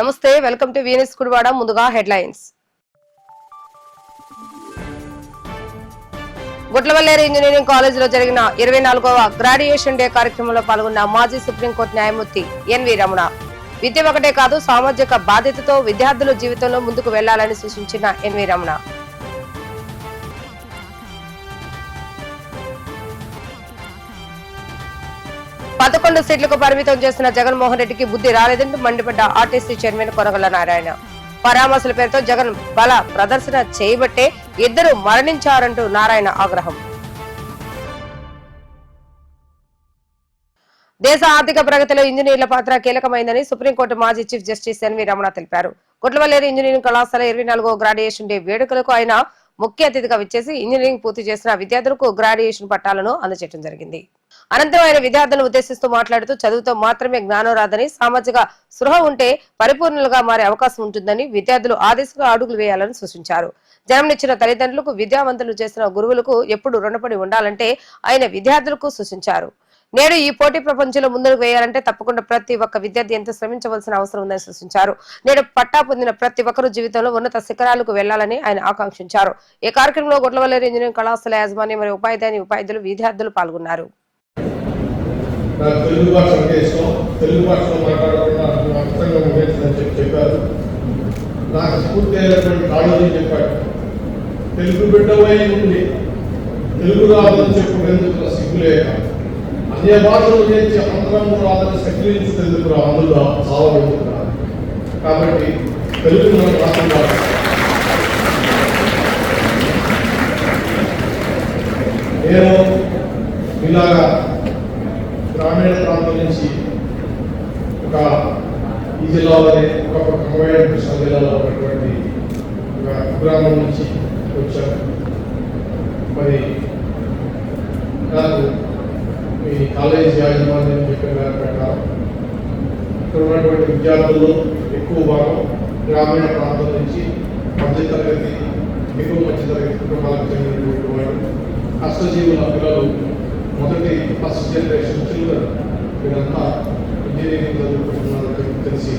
నమస్తే welcome to Venus కుడివాడ ముందుగా headlines. Gudlavalleru engineering కాలేజీలో జరిగిన ఇరవై నాలుగవ గ్రాడ్యుయేషన్ డే కార్యక్రమంలో పాల్గొన్న మాజీ సుప్రీంకోర్టు న్యాయమూర్తి ఎన్వి రమణ. విద్య ఒకటే కాదు సామాజిక బాధ్యతతో విద్యార్థుల జీవితంలో ముందుకు వెళ్ళాలని సూచించిన ఎన్వి రమణ. పదకొండు సీట్లకు పరిమితం చేసిన జగన్మోహన్ రెడ్డికి బుద్ధి రాలేదంటూ మండిపడ్డ ఆర్టీసీ చైర్మన్ కొనగల నారాయణ. పరామర్శల పేరుతో జగన్ బల ప్రదర్శన చేయబట్టే ఇద్దరు మరణించారంటూ నారాయణ ఆగ్రహం. దేశ ఆర్థిక ప్రగతిలో ఇంజనీర్ల పాత్ర కీలకమైందని సుప్రీంకోర్టు మాజీ chief justice N V Ramana తెలిపారు. గుట్లవల్లేరు ఇంజనీరింగ్ కళాశాల ఇరవై నాలుగో గ్రాడ్యుయేషన్ డే వేడుకలకు ఆయన ముఖ్య అతిథిగా విచ్చేసి ఇంజనీరింగ్ పూర్తి చేసిన విద్యార్థులకు గ్రాడ్యుయేషన్ పట్టాలను అందజేయడం జరిగింది. అనంతరం ఆయన విద్యార్థులను ఉద్దేశిస్తూ మాట్లాడుతూ చదువుతో మాత్రమే జ్ఞానం రాదని సామాజిక స్పృహ ఉంటే పరిపూర్ణలుగా మారే అవకాశం ఉంటుందని విద్యార్థులు ఆ దిశగా అడుగులు వేయాలని సూచించారు. జన్మనిచ్చిన తల్లిదండ్రులకు విద్యావంతులు చేసిన గురువులకు ఎప్పుడు రుణపడి ఉండాలంటే ఆయన విద్యార్థులకు సూచించారు. నేడు ఈ పోటీ ప్రపంచంలో ముందుకు వేయాలంటే తప్పకుండా ప్రతి ఒక్క విద్యార్థి ఎంతో శ్రమించవలసిన అవసరం ఉందని సూచించారు. నేడు పట్టా పొందిన ప్రతి ఒక్కరూ జీవితంలో ఉన్నత శిఖరాలకు వెళ్ళాలని ఆయన ఆకాంక్షించారు. ఈ కార్యక్రమంలో గుట్లవల్లేరు ఇంజనీరింగ్ కళాశాల యాజమాన్యం మరియు ఉపాధ్యాయుని ఉపాధ్యాయులు విద్యార్థులు పాల్గొన్నారు. నాకు తెలుగు స్ఫూర్తి అయినటువంటి కాళోజీ చెప్పాడు తెలుగు బిడ్డవై ఉంది. తెలుగు రాదని చెప్పుకునేందుకు సిగ్గులేక? ఏ భాషలు నేర్చి అంతరంగు రాదని సక్రియించేందుకు రా అందులో చాలా కాబట్టి తెలుగు మనం నేను ఇలాగా గ్రామీణ ప్రాంతం నుంచి ఒక ఈ జిల్లాలోనే ఒక కమవేడ కృష్ణా జిల్లాలో ఉన్నటువంటి ఒక గ్రామం నుంచి వచ్చాను. మరి నాకు మీ కాలేజ్ యాజమాన్యం చెప్పిన దాని ప్రకారం ఇక్కడ ఉన్నటువంటి విద్యార్థులు ఎక్కువ భాగం గ్రామీణ ప్రాంతం నుంచి మధ్యతరగతి ఎక్కువ మధ్యతరగతి కుటుంబాలకు చెందినటువంటి వారు కష్టజీవుల పిల్లలు మొదటి ఫస్ట్ జనరేషన్ చిల్డ్రన్ వీరంతా ఇంజనీరింగ్ చదువుకుంటున్నారని తెలిసి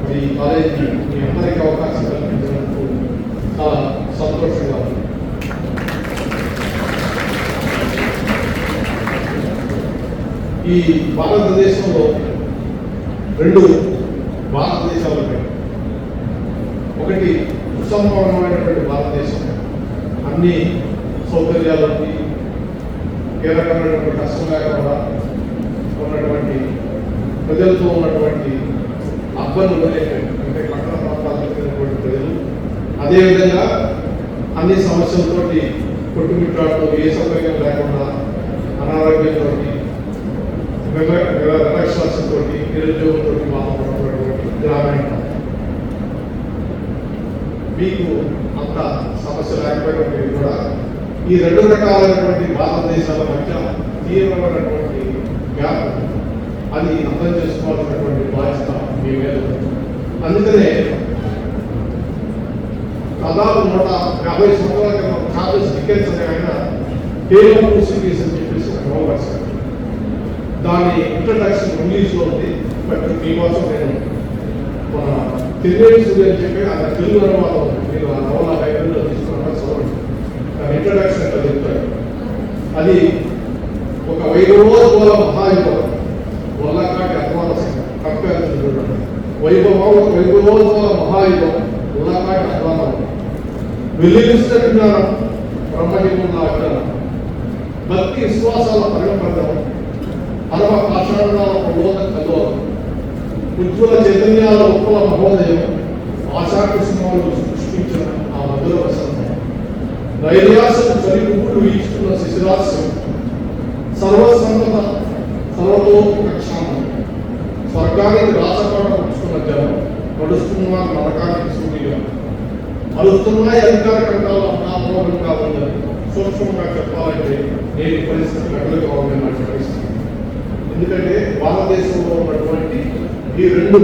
మరి ఈ కాలేజీ మీ అందరికీ అవకాశం కల్పించినందుకు చాలా సంతోషంగా ఉంది. ఈ భారతదేశంలో రెండు భారతదేశాలు ఉన్నాయి. ఒకటి సుసంపన్నమైనటువంటి భారతదేశం. అన్ని సౌకర్యాలకి ఉంది ఏ రకమైనటువంటి కష్టం లేకుండా ఉన్నటువంటి ప్రజలతో ఉన్నటువంటి అబ్బను అంటే పట్టణ ప్రాంతాలకు చెందినటువంటి ప్రజలు. అదేవిధంగా అన్ని సమస్యలతోటి కొట్టుమిట్టాడుతూ ఏ సౌకర్యం లేకుండా అనారోగ్యంతో వివక్షతో నిరుద్యోగంతో బాధపడుతున్నటువంటి గ్రామీణ మీకు అంత సమస్య లేకపోయినా మీరు కూడా ఈ రెండు రకాలైనటువంటి భారతదేశాల మధ్య తీవ్రమైనటువంటి గ్యాప్ అది అర్థం చేసుకోవాల్సినటువంటి బాధ్యత మీ మీద అందుకనే దాదాపు నూట యాభై సంవత్సరాల క్రితం చార్లెస్ డికెన్స్ అనే ఆయన టేబుల్ సిరీస్ అని చెప్పేసి ఒక నవల రాశారు. దాని ఇంట్రడక్షన్ ఇంగ్లీష్లో ఉంది బట్ మీకోసం నేను మన తెలియని సూర్య అని చెప్పి ఆయన తెలుగు అనువాదం మీరు ఆ నవల లైబ్రరీలో తీసుకున్నా చూడండి. దాని ఇంట్రడక్షన్ ఎట్లా చెప్తాడు అది ఒక వైభవోద్భవ మహాయుగం వల్లకాటి అద్వాల కంపేర్ చూడండి. వైభవ వైభవోద్భవ మహాయుగం వల్లకాటి అద్వాలం వెలిగిస్తే విజ్ఞానం బ్రహ్మజీవుల భక్తి విశ్వాసాల పరిణపడడం పరమ పాషాణాల ప్రబోధ కల్లోలం ఉజ్వల చైతన్యాల ఉత్పల మహోదయం ఆశాకృష్ణాలు సృష్టించిన ఆ మధుర వసంతం. నైర్యాసం చలిపుకులు ఈచుకున్న శిశిరాస్యం సర్వసంగత సర్వతోక్షామం స్వర్గానికి రాసపాట పుచ్చుకున్న జనం నడుస్తున్న నరకానికి సూర్యుగా మరుస్తున్నాయి అధికార కంటాలు అనామోహంగా ఉందని సూక్ష్మంగా చెప్పాలంటే నేను పరిస్థితి అడ్డుగా కావాలని నాకు పరిస్థితి ఎందుకంటే భారతదేశంలో ఉన్నటువంటి ఈ రెండు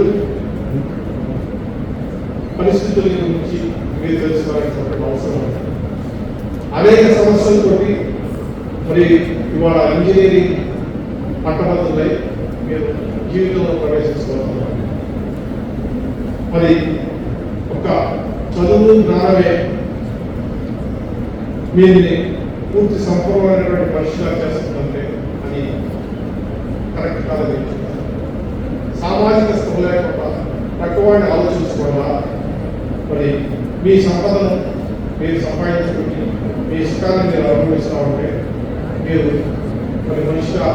పరిస్థితుల గురించి మీరు తెలుసుకోవాల్సినటువంటి అవసరం ఉంది. అనేక సమస్యలతోటి మరి ఇవాళ ఇంజనీరింగ్ పట్టభద్రులై మీరు జీవితంలో ప్రవేశించబోతున్నారు మరి ఒక చదువు జ్ఞానమే మీరు పూర్తి సంపూర్ణమైనటువంటి పరిశీలన చేస్తుందంటే అని కరెక్ట్ కాదని సామాజిక స్థితి లేకుండా తక్కువని ఆలోచించకుండా మరి మీ సంపదను మీరు సంపాదించుకుని మీ ఇష్టాన్ని మీరు అనుభవిస్తూ ఉంటే మీరు మరి మనిషిగా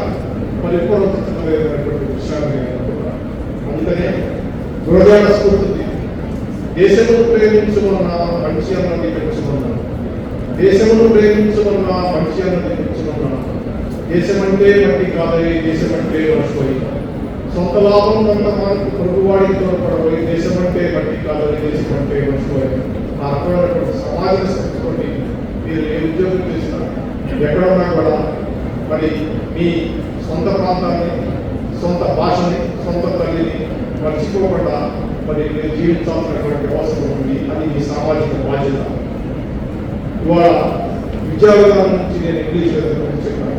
పరిపూర్ణమైనటువంటి విషయాన్ని అందుకనే గురజాడ స్ఫూర్తి దేశమును ప్రేమించుకున్న మనిషి అన్నది పెంచుకున్నాను దేశమును ప్రేమించుకున్న మనిషి అన్నది పెంచుకున్నాను దేశమంటే మట్టి కాదవి దేశమంటే మర్చిపోయి. సొంత లాభం కొంత మనకు పొరుగువాడికి తోడ్పడబోయి దేశమంటే మట్టి కాదని దేశమంటే మర్చిపోయి. ఆ రకమైనటువంటి సమాజ సంస్కృతి మీరు ఏ ఉద్యోగం చేసినా ఎక్కడ ఉన్నా కూడా మరి మీ సొంత ప్రాంతాన్ని సొంత భాషని సొంత తల్లిని మర్చిపోకుండా మరి మీరు జీవించాల్సినటువంటి అవసరం ఉంది. అది మీ సామాజిక బాధ్యత. ఇవాళ విద్యా విధానం నుంచి నేను ఇంగ్లీష్ చెప్పాను.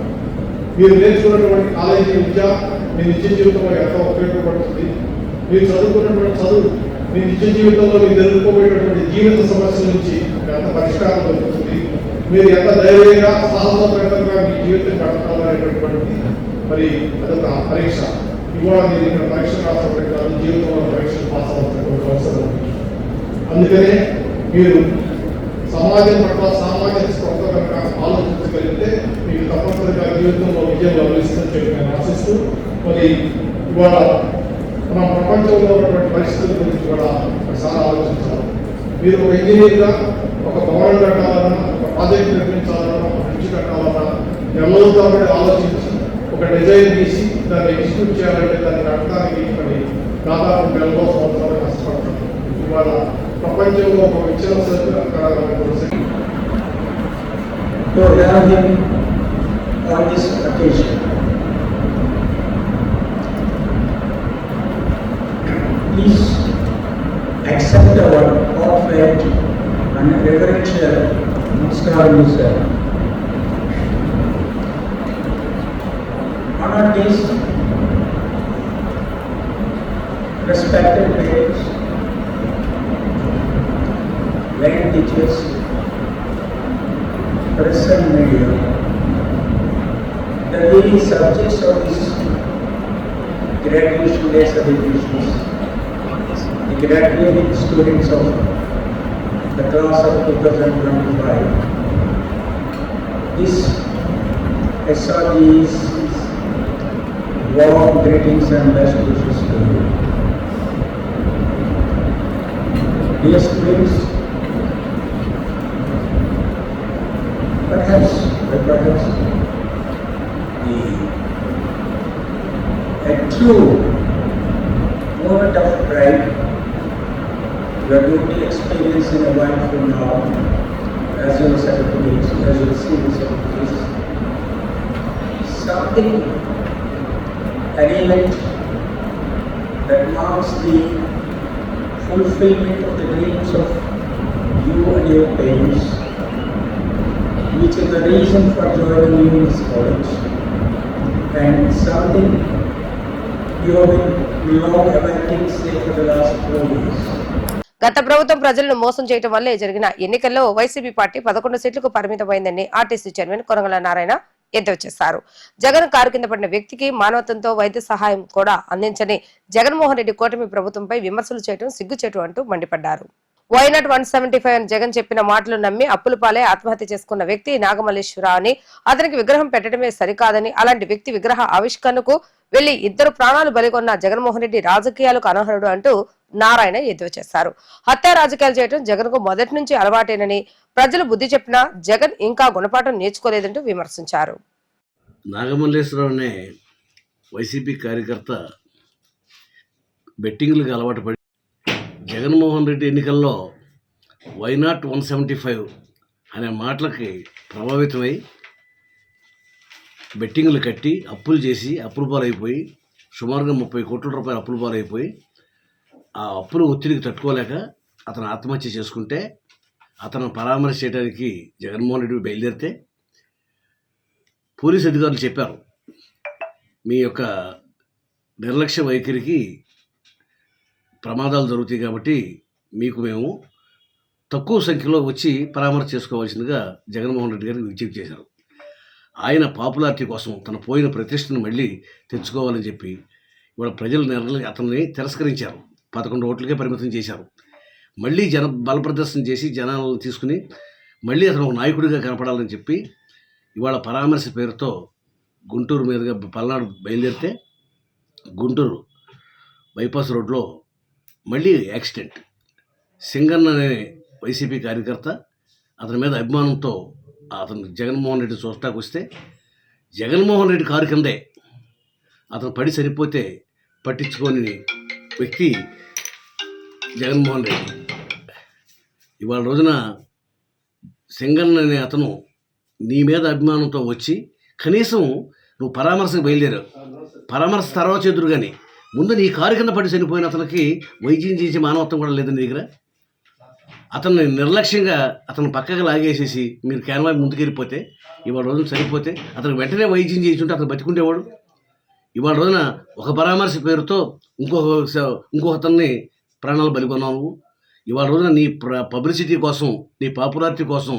మీరు నేర్చుకున్నటువంటి కాలేజీ విద్య మీ నిత్య జీవితంలో ఎంతో ఉపయోగపడుతుంది. మీరు చదువుకున్నటువంటి చదువు మీ నిత్య జీవితంలో మీరు ఎదుర్కోబోయేటటువంటి జీవిత సమస్యల నుంచి ఎంత పరిష్కారం దొరుకుతుంది? మీరు ఎంత ధైర్యంగా సాహసోపేతంగా మీ జీవితం గడపాలనేటటువంటి మరి అదొక పరీక్ష. ఇవాళ మీరు ఇక్కడ పరీక్ష రాసినప్పుడు కాదు జీవితంలో పరీక్షలు పాస్ అవుతున్నటువంటి అవసరం అందుకనే మీరు సమాజం పట్ల సామాజిక స్పర్ధ కనుక ఆలోచించగలిగితే మీకు తప్పనిసరిగా జీవితంలో విజయం లభిస్తుందని చెప్పి నేను ఆశిస్తూ మరి ఇవాళ మన ప్రపంచంలో ఉన్నటువంటి పరిస్థితుల గురించి కూడా ఒకసారి ఆలోచించాలి. మీరు ఒక ఇంజనీర్గా ఒక భవనం కట్టాలన్నా ఒక ప్రాజెక్ట్ నిర్మించాలన్నా ఒక బ్రిడ్జ్ కట్టాలన్నా నెలవుతామని ఆలోచించి ఒక డిజైన్ తీసి దాన్ని ఎగ్జిక్యూట్ చేయాలంటే దాన్ని కట్టడానికి మరి దాదాపు నెలలో సంవత్సరాలు కష్టపడతాం. ఇవాళ ప్రపంచంలో ఒక విచ్చిన సర్కారం to have on this occasion. Please accept our heartfelt and reverential namaskaram, sir. Honored guests, respected parents, grand teachers, press and media. The very subjects of this graduation day celebrations, the graduating students of the class of 2025. This SRG's warm greetings and best wishes to you. Dear students, perhaps, perhaps, the, true moment of pride you are going to experience in a while from now, as your certificates, as you see the certificates. Something, an event that marks the fulfillment of the dreams of you and your parents which is the reason for joining you in this college. And something గత ప్రభుత్వం ప్రజలను మోసం చేయడం వల్లే జరిగిన ఎన్నికల్లో YCP party పదకొండు సీట్లకు పరిమితమైందని ఆర్టీసీ చైర్మన్ కొరగల నారాయణ ఎద్దేవా చేశారు. జగన్ కారు కింద పడిన వ్యక్తికి మానవత్వంతో వైద్య సహాయం కూడా అందించని జగన్మోహన్ రెడ్డి కూటమి ప్రభుత్వంపై విమర్శలు చేయడం సిగ్గుచేటు అంటూ మండిపడ్డారు. వైనాట్ వన్ సెవెంటీ ఫైవ్ అని జగన్ చెప్పిన మాటలు నమ్మి అప్పుల పాలే ఆత్మహత్య చేసుకున్న వ్యక్తి నాగమల్లేశ్వర అని అతనికి విగ్రహం పెట్టడమే సరికాదని అలాంటి వ్యక్తి విగ్రహ ఆవిష్కరణకు వెళ్ళి ఇద్దరు ప్రాణాలు బలికొన్న జగన్మోహన్ రెడ్డి రాజకీయాలకు అనర్హుడు అంటూ నారాయణ ఎద్దేవా చేశారు. హత్య రాజకీయాలు చేయడం జగన్కు మొదటి నుంచి అలవాటేనని ప్రజలు బుద్ధి చెప్పినా జగన్ ఇంకా గుణపాఠం నేర్చుకోలేదంటూ విమర్శించారు. నాగమల్లేశ్వరరావు అనే వైసీపీ కార్యకర్త బెట్టింగ్లకు అలవాటు పడి జగన్మోహన్ రెడ్డి ఎన్నికల్లో వైనాట్ వన్ సెవెంటీ ఫైవ్ అనే మాటలకి ప్రభావితమై బెట్టింగ్లు కట్టి అప్పులు చేసి అప్పులు పాలైపోయి సుమారుగా ముప్పై కోట్ల రూపాయల అప్పులు పాలైపోయి ఆ అప్పులు ఒత్తిడికి తట్టుకోలేక అతను ఆత్మహత్య చేసుకుంటే అతను పరామర్శ చేయడానికి జగన్మోహన్ రెడ్డి బయలుదేరితే పోలీస్ అధికారులు చెప్పారు మీ యొక్క నిర్లక్ష్య వైఖరికి ప్రమాదాలు జరుగుతాయి కాబట్టి మీకు మేము తక్కువ సంఖ్యలో వచ్చి పరామర్శ చేసుకోవాల్సిందిగా జగన్మోహన్ రెడ్డి గారికి విజ్ఞప్తి చేశారు. ఆయన పాపులారిటీ కోసం తన పోయిన ప్రతిష్టను మళ్ళీ తెచ్చుకోవాలని చెప్పి ఇవాళ ప్రజలు నిర్ణయం అతన్ని తిరస్కరించారు. పదకొండు ఓట్లకే పరిమితం చేశారు. మళ్ళీ జన బల ప్రదర్శన చేసి జనాలను తీసుకుని మళ్ళీ అతను ఒక నాయకుడిగా కనపడాలని చెప్పి ఇవాళ పరామర్శ పేరుతో గుంటూరు మీదుగా పల్నాడు బయలుదేరితే గుంటూరు బైపాస్ రోడ్లో మళ్ళీ యాక్సిడెంట్. సింగన్ అనే వైసీపీ కార్యకర్త అతని మీద అభిమానంతో అతను జగన్మోహన్ రెడ్డి చూస్తాకు వస్తే జగన్మోహన్ రెడ్డి కారు కిందే అతను పడి సరిపోతే పట్టించుకొని వ్యక్తి జగన్మోహన్ రెడ్డి. ఇవాళ రోజున సింగన్ అనే అతను నీ మీద అభిమానంతో వచ్చి కనీసం నువ్వు పరామర్శకు బయలుదేరావు. పరామర్శ తర్వాత చేదురు కానీ ముందు నీ కారు కింద పడి చనిపోయిన అతనికి వైద్యం చేసే మానవత్వం కూడా లేదు నీ దగ్గర. అతన్ని నిర్లక్ష్యంగా అతను పక్కకు లాగేసేసి మీరు క్యాన్వా ముందుకెళ్ళిపోతే ఇవాళ రోజున చనిపోతే అతను వెంటనే వైద్యం చేయించుంటే అతను బతికుండేవాడు. ఇవాళ రోజున ఒక పరామర్శ పేరుతో ఇంకొక స- ఇంకొక అతన్ని ప్రాణాలు బలికొన్నావు. నువ్వు ఇవాళ రోజున నీ ప్ర పబ్లిసిటీ కోసం నీ పాపులారిటీ కోసం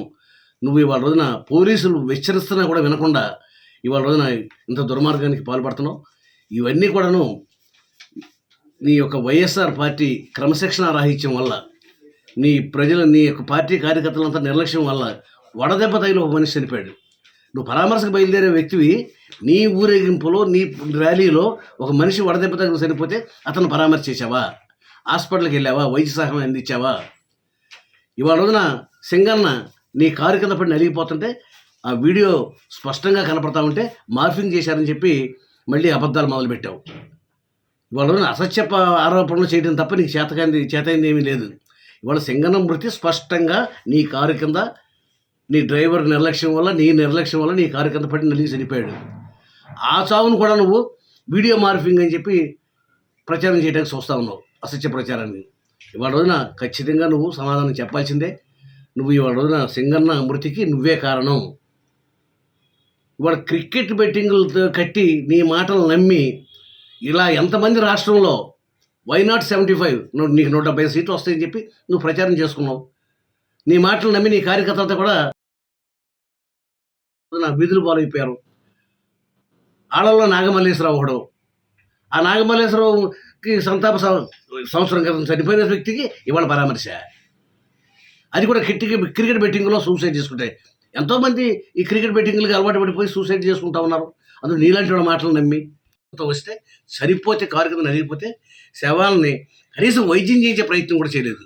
నువ్వు ఇవాళ రోజున పోలీసులు హెచ్చరిస్తున్నా కూడా వినకుండా ఇవాళ రోజున ఇంత దుర్మార్గానికి పాల్పడుతున్నావు. ఇవన్నీ కూడాను నీ యొక్క వైఎస్ఆర్ పార్టీ క్రమశిక్షణ రాహిత్యం వల్ల నీ ప్రజలు నీ యొక్క పార్టీ కార్యకర్తలంతా నిర్లక్ష్యం వల్ల వడదెబ్బ తగిలి ఒక మనిషి చనిపోయాడు. నువ్వు పరామర్శకు బయలుదేరే వ్యక్తివి నీ ఊరేగింపులో నీ ర్యాలీలో ఒక మనిషి వడదెబ్బ తగిలి చనిపోతే అతను పరామర్శ చేసావా హాస్పిటల్కి వెళ్ళావా? వైద్య సహాయం అందించావా? ఇవాళ రోజున సింగన్న నీ కారు కింద పడి నలిగిపోతుంటే ఆ వీడియో స్పష్టంగా కనపడతా ఉంటే మార్ఫింగ్ చేశారని చెప్పి మళ్ళీ అబద్ధాలు మొదలుపెట్టావు. ఇవాళ రోజున అసత్య ఆరోపణలు చేయడం తప్ప నీకు చేతకాంది చేతైంది ఏమీ లేదు. ఇవాళ సింగనం మృతి స్పష్టంగా నీ కారు కింద నీ డ్రైవర్ నిర్లక్ష్యం వల్ల నీ నిర్లక్ష్యం వల్ల నీ కారు కింద పడి నలిగి చనిపోయాడు. ఆ చావును కూడా నువ్వు వీడియో మార్ఫింగ్ అని చెప్పి ప్రచారం చేయడానికి చూస్తా ఉన్నావు అసత్య ప్రచారాన్ని. ఇవాళ రోజున ఖచ్చితంగా నువ్వు సమాధానం చెప్పాల్సిందే. నువ్వు ఇవాళ రోజున సింగన్న మృతికి నువ్వే కారణం. ఇవాళ క్రికెట్ బెట్టింగులతో కట్టి నీ మాటలు నమ్మి ఇలా ఎంతమంది రాష్ట్రంలో వై నాట్ సెవెంటీ ఫైవ్ నీకు నూట డెబ్బై సీట్లు వస్తాయని చెప్పి నువ్వు ప్రచారం చేసుకున్నావు. నీ మాటలు నమ్మి నీ కార్యకర్తలతో కూడా నా విధులు పాలైపోయారు. ఆడల్లో నాగమల్లేశ్వరరావు ఒకడు. ఆ నాగమల్లేశ్వరరావుకి సంతాప సంవత్సరం క్రితం చనిపోయిన వ్యక్తికి ఇవాళ పరామర్శ. అది కూడా కిట్టికి క్రికెట్ బెట్టింగ్లో సూసైడ్ చేసుకుంటాయి ఎంతోమంది ఈ క్రికెట్ బెట్టింగ్లకి అలవాటు పడిపోయి సూసైడ్ చేసుకుంటా ఉన్నారు. అందులో నీలాంటి వాళ్ళ మాటలు నమ్మి. వస్తే సరిపోతే కారు కింద నలిగిపోతే శవాలని కనీసం వైద్యం చేయించే ప్రయత్నం కూడా చేయలేదు.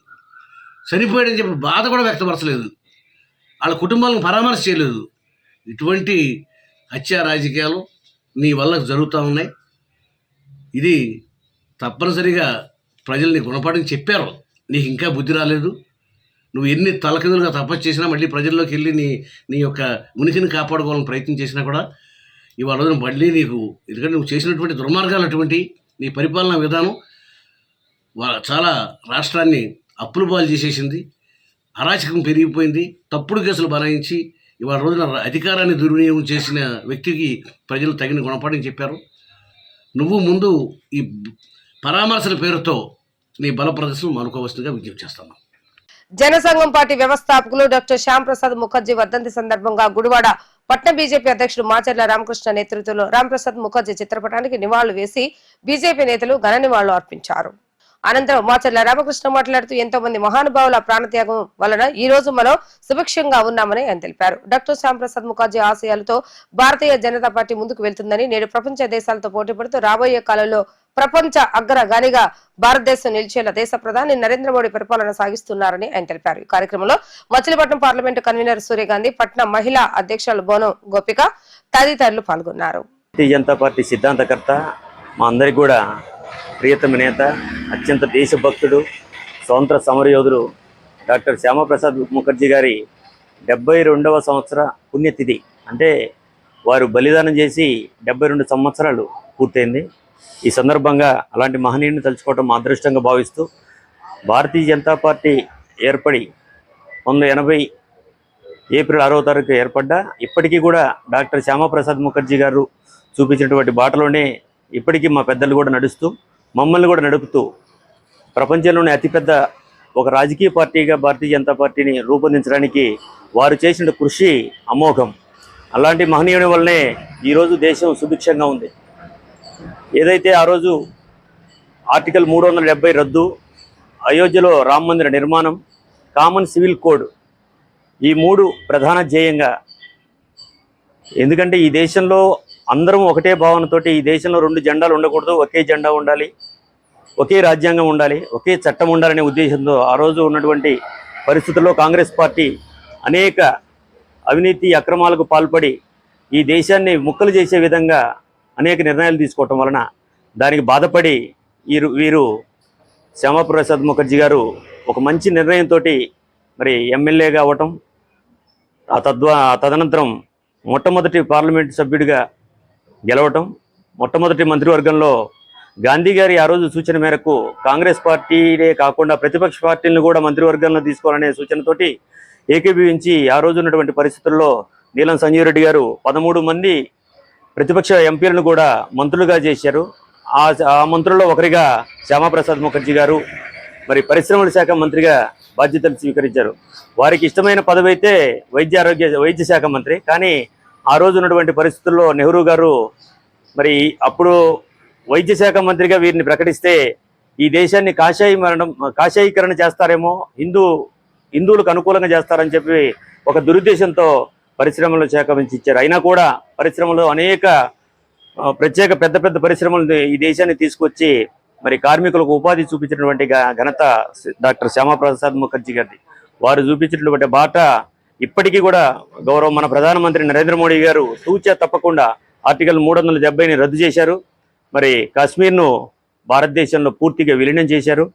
చనిపోయాడని చెప్పి బాధ కూడా వ్యక్తపరచలేదు. వాళ్ళ కుటుంబాలను పరామర్శ చేయలేదు. ఇటువంటి హత్యా రాజకీయాలు నీ వల్ల జరుగుతూ ఉన్నాయి. ఇది తప్పనిసరిగా ప్రజల్ని గుణపాఠం చెప్పారు. నీకు ఇంకా బుద్ధి రాలేదు. నువ్వు ఎన్ని తలకిందులుగా తపస్సు చేసినా మళ్ళీ ప్రజల్లోకి వెళ్ళి నీ నీ యొక్క ఉనికిని కాపాడుకోవాలని ప్రయత్నం చేసినా కూడా ఇవాళ రోజున మళ్ళీ నీకు ఎందుకంటే నువ్వు చేసినటువంటి దుర్మార్గాలు అటువంటి నీ పరిపాలనా విధానం చాలా రాష్ట్రాన్ని అప్పులు పాలు చేసేసింది. అరాచకం పెరిగిపోయింది. తప్పుడు కేసులు బనాయించి ఇవాళ రోజున అధికారాన్ని దుర్వినియోగం చేసిన వ్యక్తికి ప్రజలు తగిన గుణపాఠం చెప్పారు. నువ్వు ముందు ఈ పరామర్శల పేరుతో నీ బల ప్రదర్శన మానుకోవలసిందిగా విజ్ఞప్తి చేస్తాను. జనసంఘం పార్టీ వ్యవస్థాపకులు డాక్టర్ శ్యామ్ ప్రసాద్ ముఖర్జీ వర్ధంతి సందర్భంగా గుడివాడ పట్టణ బీజేపీ అధ్యక్షుడు మాచర్ల రామకృష్ణ నేతృత్వంలో రాంప్రసాద్ ముఖర్జీ చిత్రపటానికి నివాళులు వేసి బీజేపీ నేతలు ఘన నివాళులు అర్పించారు. అనంతరం మాచర్ల రామకృష్ణ మాట్లాడుతూ ఎంతో మంది మహానుభావుల ప్రాణత్యాగం వలన ఈ రోజు మనం సుభిక్షంగా ఉన్నామని ఆయన తెలిపారు. డాక్టర్ శ్యాంప్రసాద్ ముఖర్జీ ఆశయాలతో భారతీయ జనతా పార్టీ ముందుకు వెళ్తుందని నేడు ప్రపంచ దేశాలతో పోటీ పడుతూ రాబోయే కాలంలో ప్రపంచ అగ్రగానిగా భారతదేశం నిలిచేలా దేశ ప్రధాని నరేంద్ర మోడీ పరిపాలన సాగిస్తున్నారని ఆయన తెలిపారు. ఈ కార్యక్రమంలో మచిలీపట్నం పార్లమెంటు కన్వీనర్ సూర్యగాంధీ పట్నం మహిళా అధ్యక్షులు బోనం గోపిక తదితరులు పాల్గొన్నారు. భారతీయ జనతా పార్టీ సిద్ధాంతకర్త మా అందరికి కూడా ప్రియతమ నేత అత్యంత దేశభక్తుడు స్వతంత్ర సమరయోధుడు డాక్టర్ శ్యామప్రసాద్ ముఖర్జీ గారి డెబ్బై రెండవ సంవత్సర పుణ్యతిథి. అంటే వారు బలిదానం చేసి డెబ్బై రెండు సంవత్సరాలు పూర్తయింది. ఈ సందర్భంగా అలాంటి మహనీయుని తలుచుకోవడం మా అదృష్టంగా భావిస్తూ భారతీయ జనతా పార్టీ ఏర్పడి వంద ఎనభై ఏప్రిల్ ఆరో తారీఖు ఏర్పడ్డా ఇప్పటికీ కూడా డాక్టర్ శ్యామప్రసాద్ ముఖర్జీ గారు చూపించినటువంటి బాటలోనే ఇప్పటికీ మా పెద్దలు కూడా నడుస్తూ మమ్మల్ని కూడా నడుపుతూ ప్రపంచంలోనే అతిపెద్ద ఒక రాజకీయ పార్టీగా భారతీయ జనతా పార్టీని రూపొందించడానికి వారు చేసిన కృషి అమోఘం. అలాంటి మహనీయుని వల్లనే ఈరోజు దేశం సుభిక్షంగా ఉంది. ఏదైతే ఆ రోజు ఆర్టికల్ మూడు వందల డెబ్బై రద్దు అయోధ్యలో రామ మందిర నిర్మాణం కామన్ సివిల్ కోడ్ ఈ మూడు ప్రధాన ధ్యేయంగా ఎందుకంటే ఈ దేశంలో అందరం ఒకటే భావనతోటి ఈ దేశంలో రెండు జెండాలు ఉండకూడదు. ఒకే జెండా ఉండాలి. ఒకే రాజ్యాంగం ఉండాలి. ఒకే చట్టం ఉండాలనే ఉద్దేశంతో ఆ రోజు ఉన్నటువంటి పరిస్థితుల్లో కాంగ్రెస్ పార్టీ అనేక అవినీతి అక్రమాలకు పాల్పడి ఈ దేశాన్ని ముక్కలు చేసే విధంగా అనేక నిర్ణయాలు తీసుకోవటం వలన దానికి బాధపడి వీరు వీరు శ్యామప్రసాద్ ముఖర్జీ గారు ఒక మంచి నిర్ణయంతో మరి ఎమ్మెల్యేగా అవ్వటం ఆ తద్వా తదనంతరం మొట్టమొదటి పార్లమెంటు సభ్యుడిగా గెలవటం. మొట్టమొదటి మంత్రివర్గంలో గాంధీ గారి ఆ రోజు సూచన మేరకు కాంగ్రెస్ పార్టీనే కాకుండా ప్రతిపక్ష పార్టీలను కూడా మంత్రివర్గంలో తీసుకోవాలనే సూచనతోటి ఏకీభవించి ఆ రోజు ఉన్నటువంటి పరిస్థితుల్లో నీలం సంజీవ్ రెడ్డి గారు పదమూడు మంది ప్రతిపక్ష ఎంపీలను కూడా మంత్రులుగా చేశారు. ఆ ఆ మంత్రుల్లో ఒకరిగా శ్యామాప్రసాద్ ముఖర్జీ గారు మరి పరిశ్రమల శాఖ మంత్రిగా బాధ్యతలు స్వీకరించారు. వారికి ఇష్టమైన పదవి అయితే వైద్య ఆరోగ్య వైద్య శాఖ మంత్రి. కానీ ఆ రోజు ఉన్నటువంటి పరిస్థితుల్లో నెహ్రూ గారు మరి అప్పుడు వైద్య శాఖ మంత్రిగా వీరిని ప్రకటిస్తే ఈ దేశాన్ని కాషాయి మరణం కాషాయీకరణ చేస్తారేమో హిందూ హిందువులకు అనుకూలంగా చేస్తారని చెప్పి ఒక దురుద్దేశంతో పరిశ్రమల శాఖ నుంచి ఇచ్చారు అయినా కూడా పరిశ్రమలు అనేక ప్రత్యేక పెద్ద పెద్ద పరిశ్రమలు ఈ దేశాన్ని తీసుకొచ్చి మరి కార్మికులకు ఉపాధి చూపించినటువంటి ఘనత డాక్టర్ శ్యామాప్రసాద్ ముఖర్జీ గారిది. వారు చూపించినటువంటి బాట ఇప్పటికీ కూడా గౌరవం మన ప్రధానమంత్రి నరేంద్ర మోడీ గారు సూచ తప్పకుండా ఆర్టికల్ మూడు వందల డెబ్బైని రద్దు చేశారు. మరి కాశ్మీర్ను భారతదేశంలో పూర్తిగా విలీనం చేశారు.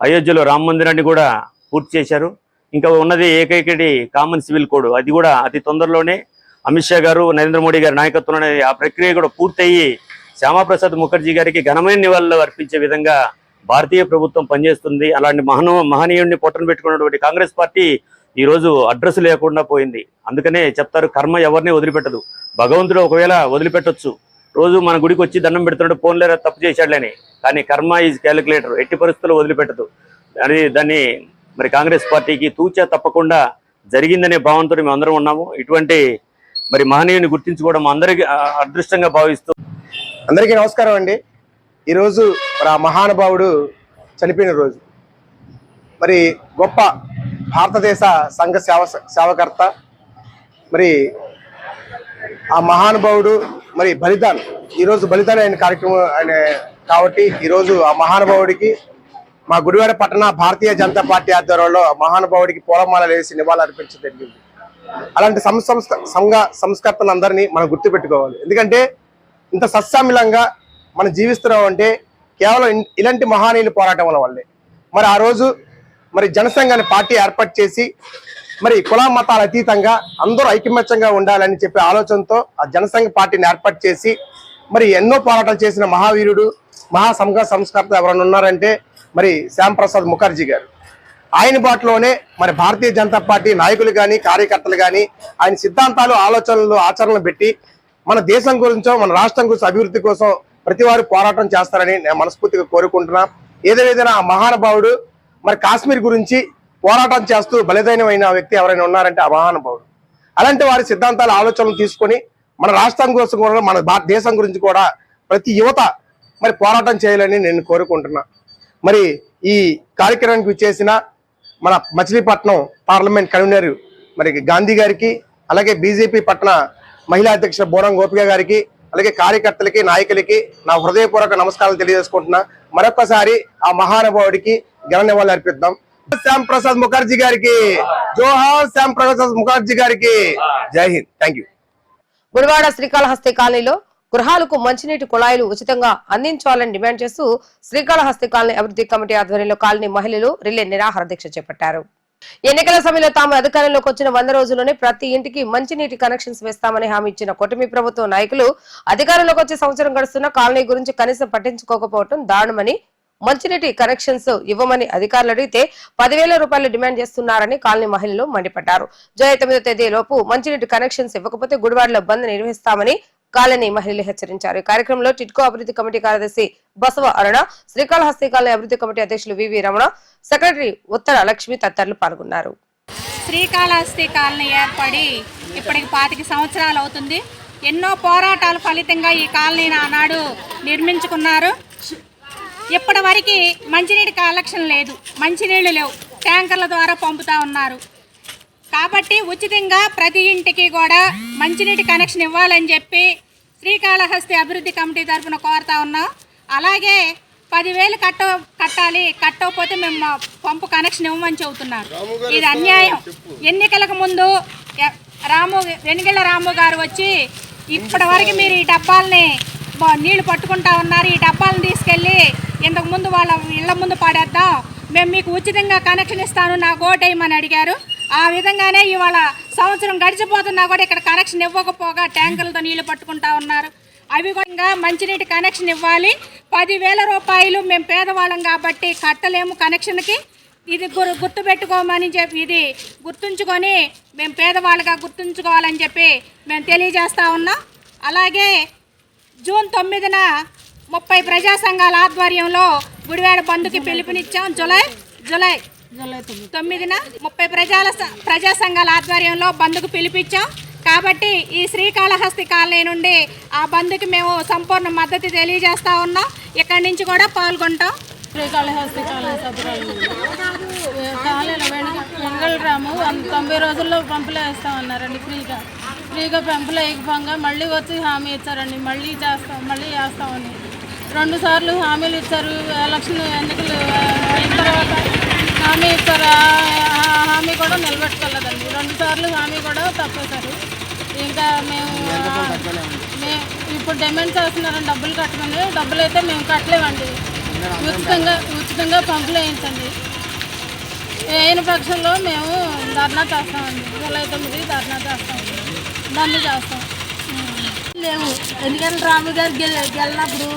అయోధ్యలో రామ మందిరాన్ని కూడా పూర్తి చేశారు. ఇంకా ఉన్నది ఏకైకటి కామన్ సివిల్ కోడ్ అది కూడా అతి తొందరలోనే అమిత్ షా గారు నరేంద్ర మోడీ గారి నాయకత్వంలోనే ఆ ప్రక్రియ కూడా పూర్తయ్యి శ్యామాప్రసాద్ ముఖర్జీ గారికి ఘనమైన నివాళులు అర్పించే విధంగా భారతీయ ప్రభుత్వం పనిచేస్తుంది. అలాంటి మహను మహనీయుడిని పొట్టను పెట్టుకున్నటువంటి కాంగ్రెస్ పార్టీ ఈ రోజు అడ్రస్ లేకుండా పోయింది. అందుకనే చెప్తారు కర్మ ఎవరిని వదిలిపెట్టదు. భగవంతుడు ఒకవేళ వదిలిపెట్టొచ్చు. రోజు మన గుడికి వచ్చి దండం పెడుతున్నాడు పోన్లేరా తప్పు చేశాడులేని కానీ కర్మ ఈజ్ క్యాలిక్యులేటర్. ఎట్టి పరిస్థితుల్లో వదిలిపెట్టదు. అని దాన్ని మరి కాంగ్రెస్ పార్టీకి తూచా తప్పకుండా జరిగిందనే భావంతో మేము అందరం ఉన్నాము. ఇటువంటి మరి మహనీయుని గుర్తించుకోవడం అందరికి అదృష్టంగా భావిస్తూ అందరికీ నమస్కారం అండి. ఈరోజు మరి ఆ మహానుభావుడు చనిపోయిన రోజు. మరి గొప్ప భారతదేశ సంఘ సేవ సేవకర్త మరి ఆ మహానుభావుడు మరి బలిదాన్. ఈరోజు బలిదాన్ అయిన కార్యక్రమం ఆయన కాబట్టి ఈరోజు ఆ మహానుభావుడికి మా గుడివాడ పట్టణ భారతీయ జనతా పార్టీ ఆధ్వర్యంలో ఆ మహానుభావుడికి పూలమాల వేసి నివాళులర్పించడం జరిగింది. అలాంటి సం- సంస్థ సంఘ సంస్కర్తలందరినీ మనం గుర్తుపెట్టుకోవాలి. ఎందుకంటే ఇంత సత్సామిలంగా మనం జీవిస్తున్నాం అంటే కేవలం ఇలాంటి మహానీయులు పోరాటం వల్ల వల్లే. మరి ఆ రోజు మరి జనసంఘాన్ని పార్టీ ఏర్పాటు చేసి మరి కుల మతాల అతీతంగా అందరూ ఐకమత్యంగా ఉండాలని చెప్పే ఆలోచనతో ఆ జనసంఘ పార్టీని ఏర్పాటు చేసి మరి ఎన్నో పోరాటాలు చేసిన మహావీరుడు మహాసంఘ సంస్కర్త ఎవరైనా ఉన్నారంటే మరి శ్యాంప్రసాద్ ముఖర్జీ గారు. ఆయన బాటలోనే మరి భారతీయ జనతా పార్టీ నాయకులు కానీ కార్యకర్తలు కానీ ఆయన సిద్ధాంతాలు ఆలోచనలు ఆచరణలు పెట్టి మన దేశం గురించో మన రాష్ట్రం గురించి అభివృద్ధి కోసం ప్రతివారు పోరాటం చేస్తారని నేను మనస్ఫూర్తిగా కోరుకుంటున్నాను ఏదేదైనా ఆ మహానుభావుడు మరి కాశ్మీర్ గురించి పోరాటం చేస్తూ బలిదైనమైన వ్యక్తి ఎవరైనా ఉన్నారంటే ఆ మహానుభావుడు. అలాంటి వారి సిద్ధాంతాల ఆలోచనలు తీసుకొని మన రాష్ట్రం కోసం కూడా మన దేశం గురించి కూడా ప్రతి యువత మరి పోరాటం చేయాలని నేను కోరుకుంటున్నా. మరి ఈ కార్యక్రమానికి విచ్చేసిన మన మచిలీపట్నం పార్లమెంట్ కన్వీనర్ మరి గాంధీ గారికి అలాగే బీజేపీ పట్టణ మహిళా అధ్యక్షుడు బోరం గోపిక గారికి అలాగే కార్యకర్తలకి నాయకులకి నా హృదయపూర్వక నమస్కారాలు తెలియజేసుకుంటున్నా. మరొకసారి ఆ మహానుభావుడికి ఘన నివాళులు అర్పిద్దాం. శ్యామ్ ప్రసాద్ ముఖర్జీ గారికి జోహార్ శ్యామ్ ప్రసాద్ ముఖర్జీ గారికి జై హింద్. థ్యాంక్ యూ గుడివాడ శ్రీకాళహస్తి కాలనీలో గృహాలకు మంచినీటి కుళాయిలు ఉచితంగా అందించాలని డిమాండ్ చేస్తూ శ్రీకాళహస్తి కాలనీ అభివృద్ధి కమిటీ ఆధ్వర్యంలో కాలనీ మహిళలు రిలే నిరాహార దీక్ష చేపట్టారు. ఎన్నికల సమయంలో తాము అధికారంలోకి వచ్చిన వంద రోజుల్లోనే ప్రతి ఇంటికి మంచినీటి కనెక్షన్స్ వేస్తామని హామీ ఇచ్చిన కూటమి ప్రభుత్వ నాయకులు అధికారంలోకి వచ్చే సంవత్సరం గడుస్తున్న కాలనీ గురించి కనీసం పట్టించుకోకపోవడం దారుణమని మంచినీటి కనెక్షన్స్ ఇవ్వమని అధికారులు అడిగితే పదివేల రూపాయలు డిమాండ్ చేస్తున్నారని కాలనీ మహిళలు మండిపడ్డారు. జూలై తొమ్మిదో తేదీలోపు మంచినీటి కనెక్షన్స్ ఇవ్వకపోతే గుడివాడలో బంద్ నిర్వహిస్తామని కాలనీ మహిళలు హెచ్చరించారు. ఈ కార్యక్రమంలో టిట్కో అభివృద్ధి కమిటీ కార్యదర్శి బసవ అరుణ శ్రీకాళహస్తి కాలనీ అభివృద్ధి కమిటీ అధ్యక్షులు V V Ramana secretary Uttara Lakshmi తదితరులు పాల్గొన్నారు. శ్రీకాళహస్తి కాలనీ ఏర్పడి ఇప్పటికి పాతిక సంవత్సరాలు అవుతుంది. ఎన్నో పోరాటాల ఫలితంగా ఈ కాలనీని ఆనాడు నిర్మించుకున్నారు. ఇప్పటి వరకు మంచినీటి కలెక్షన్ లేదు. మంచినీళ్ళు లేవు. ట్యాంకర్ల ద్వారా పంపుతా ఉన్నారు. కాబట్టి ఉచితంగా ప్రతి ఇంటికి కూడా మంచినీటి కనెక్షన్ ఇవ్వాలని చెప్పి శ్రీకాళహస్తి అభివృద్ధి కమిటీ తరఫున కోరుతా ఉన్నాం. అలాగే పదివేలు కట్ట కట్టాలి. కట్టకపోతే మేము పంపు కనెక్షన్ ఇవ్వమని చెబుతున్నారు. ఇది అన్యాయం. ఎన్నికలకు ముందు రాము వెనుగళ్ళ రాము గారు వచ్చి ఇప్పటి వరకు మీరు ఈ డబ్బాల్ని నీళ్ళు పట్టుకుంటా ఉన్నారు. ఈ డబ్బాలను తీసుకెళ్ళి ఇంతకుముందు వాళ్ళ ఇళ్ళ ముందు పడేద్దాం. మేము మీకు ఉచితంగా కనెక్షన్ ఇస్తాను నాకు ఓటేయమని అడిగారు. ఆ విధంగానే ఇవాళ సంవత్సరం గడిచిపోతున్నా కూడా ఇక్కడ కనెక్షన్ ఇవ్వకపోగా ట్యాంకులతో నీళ్ళు పట్టుకుంటా ఉన్నారు. అవి కూడా ఇంకా మంచినీటి కనెక్షన్ ఇవ్వాలి. పదివేల రూపాయలు మేము పేదవాళ్ళం కాబట్టి కట్టలేము కనెక్షన్కి ఇది గుర్ గుర్తుపెట్టుకోమని చెప్పి ఇది గుర్తుంచుకొని మేము పేదవాళ్ళగా గుర్తుంచుకోవాలని చెప్పి మేము తెలియజేస్తూ ఉన్నాం. అలాగే జూన్ తొమ్మిదిన ముప్పై ప్రజా సంఘాల ఆధ్వర్యంలో గుడివాడ బంధుకి పిలుపునిచ్చాం. జులై జులై తొమ్మిదిన ముప్పై ప్రజాల ప్రజా సంఘాల ఆధ్వర్యంలో బంధుకు పిలిపించాం కాబట్టి ఈ శ్రీకాళహస్తి కాలనీ నుండి ఆ బంధుకి మేము సంపూర్ణ మద్దతు తెలియజేస్తా ఉన్నాం. ఇక్కడి నుంచి కూడా పాల్గొంటాం. శ్రీకాళహస్తి కాలనీ సభ్యురాలు. వంద తొంభై రోజుల్లో వేస్తామన్నారండి ఫ్రీగా. ఫ్రీగా పెంపలేకపోగా వేయకపోగా మళ్ళీ వచ్చి హామీ ఇచ్చారండి మళ్ళీ చేస్తాం మళ్ళీ చేస్తామని. రెండు సార్లు హామీలు ఇచ్చారు ఎలక్షన్ ఎన్నికలు అయిన తర్వాత హామీ ఇచ్చారు హామీ కూడా నిలబెట్టుకోలేదండి. రెండు సార్లు హామీ కూడా తప్పేశారు. ఇంకా మేము మే- ఇప్పుడు డిమాండ్ చేస్తున్నారని డబ్బులు కట్టమని? డబ్బులు అయితే మేము కట్టలేమండి. ఉచితంగా ఉచితంగా పంపులు వేయించండి. వేయని పక్షంలో మేము ధర్నా చేస్తామండి. జూలై తొమ్మిది ధర్నా చేస్తామండి. దాన్ని చేస్తాం. లేవు. ఎందుకంటే రాము గారు గెళ్ళినప్పుడు గెలినప్పుడు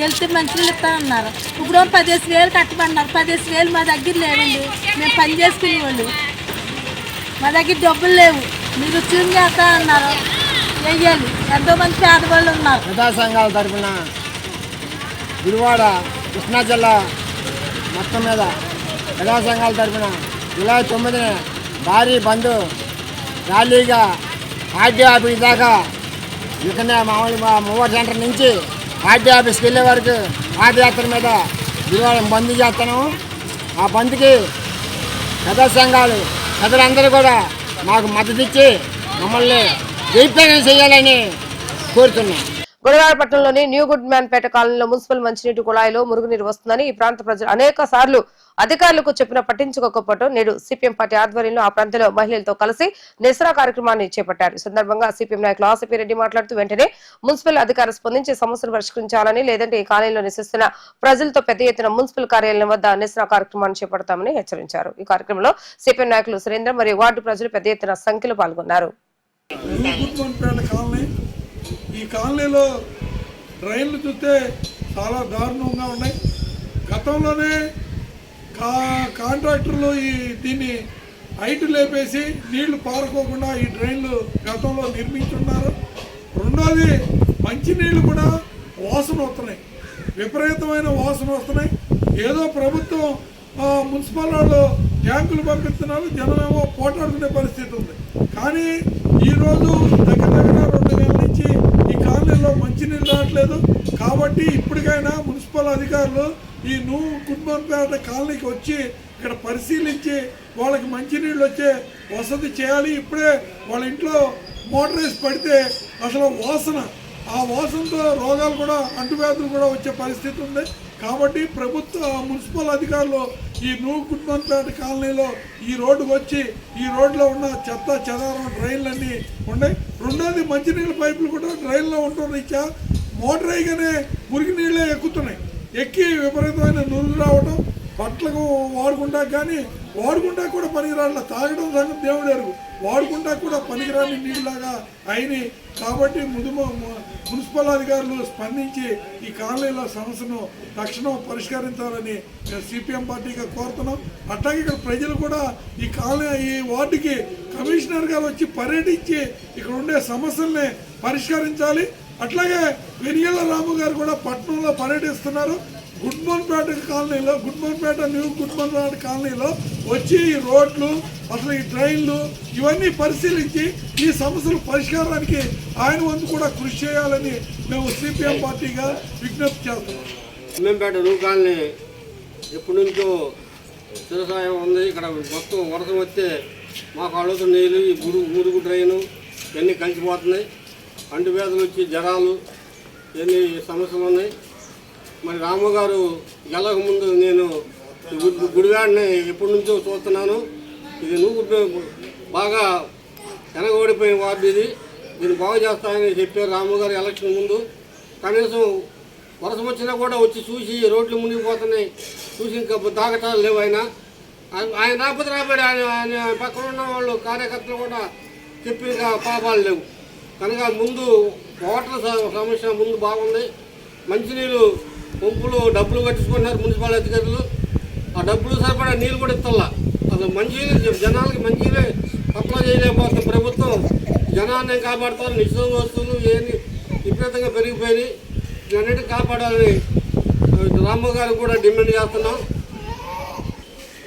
గెలిస్తే మంచిగా ఇస్తానన్నారు ఇప్పుడు పదిహేను వేలు కట్టమన్నారు. పదిహేను వేలు మా దగ్గర లేవండి. మేము పని చేసుకునే వాళ్ళు. మా దగ్గర డబ్బులు లేవు. మీరు ఉద్యోగం చేస్తా అన్నారు. వెయ్యాలి. ఎంతోమంది పేదవాళ్ళు ఉన్నారు. ప్రజా సంఘాల తరఫున గుడివాడ కృష్ణా జిల్లా మొత్తం మీద ప్రజా సంఘాల తరఫున జూలై తొమ్మిదిన భారీ బంద్ ర్యాలీగా ఆర్టీ ఆఫీస్ దాకా ఇక్కడనే మామూలు మూవర్ సెంటర్ నుంచి ఆర్టీ ఆఫీస్కి వెళ్ళే వరకు పాదయాత్ర మీద గుడివాడ బంద్ చేస్తాను. ఆ బంద్కి ప్రజా సంఘాలు పెద్దలందరూ కూడా మాకు మద్దతు ఇచ్చి మమ్మల్ని జయప్రదం చేయాలని కోరుతున్నాం. గుడివాడ న్యూ గుడ్ మ్యాన్ పేట కాలనీలో మున్సిపల్ మంచినీటి కుళాయిలో మురుగునీరు వస్తుందని ఈ ప్రాంత ప్రజలు అనేక సార్లు అధికారులకు చెప్పిన పట్టించుకోకపోవటం నేడు సిపిఎం పార్టీ ఆధ్వర్యంలో ఆ ప్రాంతంలో మహిళలతో కలిసి నిసరా కార్యక్రమాన్ని చేపట్టారు. ఈ సందర్భంగా సిపిఎం నాయకులు ఆసిపి రెడ్డి మాట్లాడుతూ వెంటనే మున్సిపల్ అధికారులు స్పందించి సమస్యను పరిష్కరించాలని లేదంటే ఈ కాలనీలో నివసిస్తున్న ప్రజలతో పెద్ద ఎత్తున మున్సిపల్ కార్యాలయం వద్ద నిసరా కార్యక్రమాన్ని చేపడతామని హెచ్చరించారు. ఈ కార్యక్రమంలో సిపిఎం నాయకులు సురేంద్ర మరియు వార్డు ప్రజలు పెద్ద ఎత్తున సంఖ్యలో పాల్గొన్నారు. ఈ కాలనీలో డ్రైన్లు చూస్తే చాలా దారుణంగా ఉన్నాయి. గతంలోనే కా కాంట్రాక్టర్లు ఈ దీన్ని హైట్ లేపేసి నీళ్ళు పారుకోకుండా ఈ డ్రైన్లు గతంలో నిర్మించున్నారు. రెండోది మంచినీళ్ళు కూడా వాసన వస్తున్నాయి. విపరీతమైన వాసన వస్తున్నాయి. ఏదో ప్రభుత్వం మున్సిపల్ వాళ్ళు ట్యాంకులు పంపిస్తున్నారు. జనమేమో పోటాడుకునే పరిస్థితి ఉంది. కానీ ఈరోజు దగ్గర దగ్గర రెండు నెలల మంచినీళ్ళు రావట్లేదు. కాబట్టి ఇప్పటికైనా మున్సిపల్ అధికారులు ఈ నువ్వు కుటుంబంపేట కాలనీకి వచ్చి ఇక్కడ పరిశీలించి వాళ్ళకి మంచినీళ్ళు వచ్చే వసతి చేయాలి. ఇప్పుడే వాళ్ళ ఇంట్లో మోటార్ వేసి పడితే అసలు వాసన ఆ వాసనతో రోగాలు కూడా అంటువ్యాధులు కూడా వచ్చే పరిస్థితి ఉంది. కాబట్టి ప్రభుత్వ మున్సిపల్ అధికారులు ఈ నువ్వు కుటుంబంపేట కాలనీలో ఈ రోడ్డుకు వచ్చి ఈ రోడ్లో ఉన్న చెత్త చెదారం డ్రైన్లన్నీ ఉన్నాయి. రెండోది మంచినీళ్ళ పైపులు కూడా డ్రైన్లో ఉండటం రీత్యా మోటార్ మురికి నీళ్ళే ఎక్కుతున్నాయి. ఎక్కి విపరీతమైన నురుగు రావడం బట్టలకు వాడుకుంటా కానీ వాడుకుంటా కూడా పనికిరాళ్ళ. తాగడం సంగతి దేవుడు ఎరుగు వాడుకుంటా కూడా పనికిరాని నీళ్ళలాగా అయినాయి. కాబట్టి ముదుమ మున్సిపల్ అధికారులు స్పందించి ఈ కాలనీల సమస్యను తక్షణం పరిష్కరించాలని మేము సిపిఎం పార్టీగా కోరుతున్నాం. అట్లాగే ఇక్కడ ప్రజలు కూడా ఈ కాలనీ ఈ వార్డుకి కమిషనర్ గారు వచ్చి పర్యటించి ఇక్కడ ఉండే సమస్యల్ని పరిష్కరించాలి. అట్లాగే వెనిగల రాము గారు కూడా పట్టణంలో పర్యటిస్తున్నారు. గుడ్మన్పేట కాలనీలో గుడ్మన్పేట న్యూ గుడ్మన్పేట కాలనీలో వచ్చి ఈ రోడ్లు అసలు ఈ ట్రైన్లు ఇవన్నీ పరిశీలించి ఈ సమస్యల పరిష్కారానికి ఆయన వంతు కూడా కృషి చేయాలని మేము సిపిఎం పార్టీగా విజ్ఞప్తి చేస్తున్నాం. గుడ్మన్పేట న్యూ కాలనీ ఎప్పటి నుంచో వ్యవసాయం ఉంది. ఇక్కడ మొత్తం వరద వస్తే మాకు అడుగుతున్న నీళ్ళు ఈ మురుగు మురుగు డ్రైను ఇవన్నీ కలిసిపోతున్నాయి. అంటువ్యాధులు వచ్చి జ్వరాలు ఇవన్నీ సమస్యలు ఉన్నాయి. మరి రాము గారు గెలక ముందు నేను గుడి- గుడివాడిని ఎప్పటి నుంచో చూస్తున్నాను. ఇది నువ్వు బాగా వెనగబడిపోయిన వార్డు ఇది. దీన్ని బాగు చేస్తానని చెప్పారు రాము గారు ఎలక్షన్ ముందు. కనీసం వర్షం వచ్చినా కూడా వచ్చి చూసి రోడ్లు మునిగిపోతున్నాయి. చూసి ఇంకా దాగటాలు లేవు ఆయన. ఆయన- ఆయన రాకపోతే రాబడి ఆయన ఆయన పక్కన ఉన్న వాళ్ళు కార్యకర్తలు కూడా చెప్పి పాపాలు లేవు. కనుక ముందు వాటర్ సమస్య ముందు బాగుంది. మంచినీళ్ళు పంపులు డబ్బులు కట్టించుకున్నారు మున్సిపల్ అధికారులు. ఆ డబ్బులు సరిపడా నీళ్ళు కూడా ఇస్తల్లా. అసలు మంచినీళ్ళు జనాలకి మంచిగా సప్లై చేయలేకపోతుంది ప్రభుత్వం జనాన్ని కాపాడుతారు? నిశ్చయ వస్తువులు ఏమి విపరీతంగా పెరిగిపోయి ఇవన్నిటి కాపాడాలని రామ్మ గారు కూడా డిమాండ్ చేస్తున్నాం.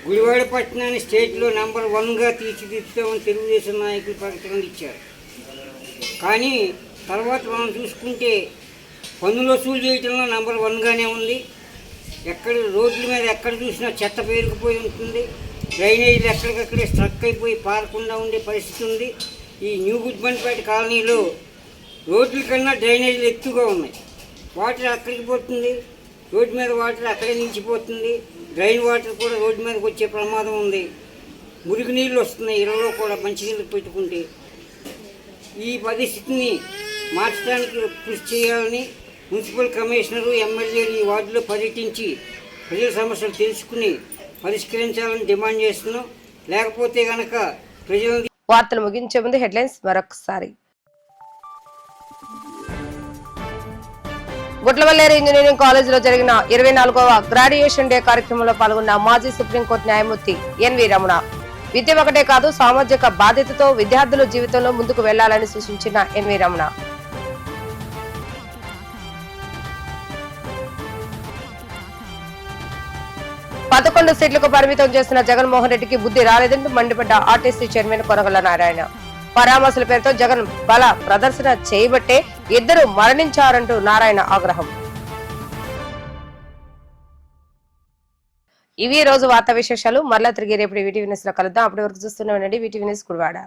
గుడివాడ పట్టణాన్ని స్టేట్లో నెంబర్ వన్గా తీర్చిదిద్దామని తెలుగుదేశం నాయకులు ప్రకటన ఇచ్చారు. కానీ తర్వాత మనం చూసుకుంటే పన్నులు వసూలు చేయటంలో నెంబర్ వన్గానే ఉంది. ఎక్కడ రోడ్ల మీద ఎక్కడ చూసినా చెత్త పేరుకుపోయి ఉంటుంది. డ్రైనేజీలు ఎక్కడికక్కడే స్ట్రక్ అయిపోయి పారకుండా ఉండే పరిస్థితి ఉంది. ఈ న్యూ గుడ్మన్పేట కాలనీలో రోడ్ల కన్నా డ్రైనేజీలు ఎక్కువగా ఉన్నాయి. వాటర్ అక్కడికి పోతుంది. రోడ్డు మీద వాటర్ అక్కడే నిలిచిపోతుంది. డ్రైన్ వాటర్ కూడా రోడ్డు మీదకి వచ్చే ప్రమాదం ఉంది. మురికి నీళ్ళు వస్తున్నాయి. ఇళ్ళలో కూడా మంచినీళ్ళు పెట్టుకుంటే. ఈ పరిస్థితిని మార్చడానికి కృషి చేయాలని మున్సిపల్ కమిషనరు ఎమ్మెల్యేలు ఈ వార్డులో పర్యటించి ప్రజల సమస్యలు తెలుసుకుని పరిష్కరించాలని డిమాండ్ చేస్తున్నాం. లేకపోతే కనుక ప్రజల వార్తలు ముగించే ముందు హెడ్లైన్స్ మరొకసారి. గుట్లవల్లేరు ఇంజనీరింగ్ కాలేజీలో జరిగిన ఇరవై నాలుగవ గ్రాడ్యుయేషన్ డే కార్యక్రమంలో పాల్గొన్న మాజీ సుప్రీంకోర్టు న్యాయమూర్తి ఎన్వి రమణ. విద్య ఒకటే కాదు సామాజిక బాధ్యతతో విద్యార్థుల జీవితంలో ముందుకు వెళ్ళాలని సూచించిన ఎన్వి రమణ. పదకొండు సీట్లకు పరిమితం చేసిన జగన్మోహన్ రెడ్డికి బుద్ధి రాలేదంటూ మండిపడ్డ ఆర్టీసీ చైర్మన్ కొనగల నారాయణ. పరామర్శల పేరుతో జగన్ బల ప్రదర్శన చేయబట్టే ఇద్దరు మరణించారంటూ నారాయణ ఆగ్రహం. ఇవి రోజు వార్తా విశేషాలు. మరలా తిరిగి రేపు వీటీవీ న్యూస్లో కలుద్దాం. అప్పటి వరకు చూస్తున్నాం వీటీవీ న్యూస్ కుడివాడ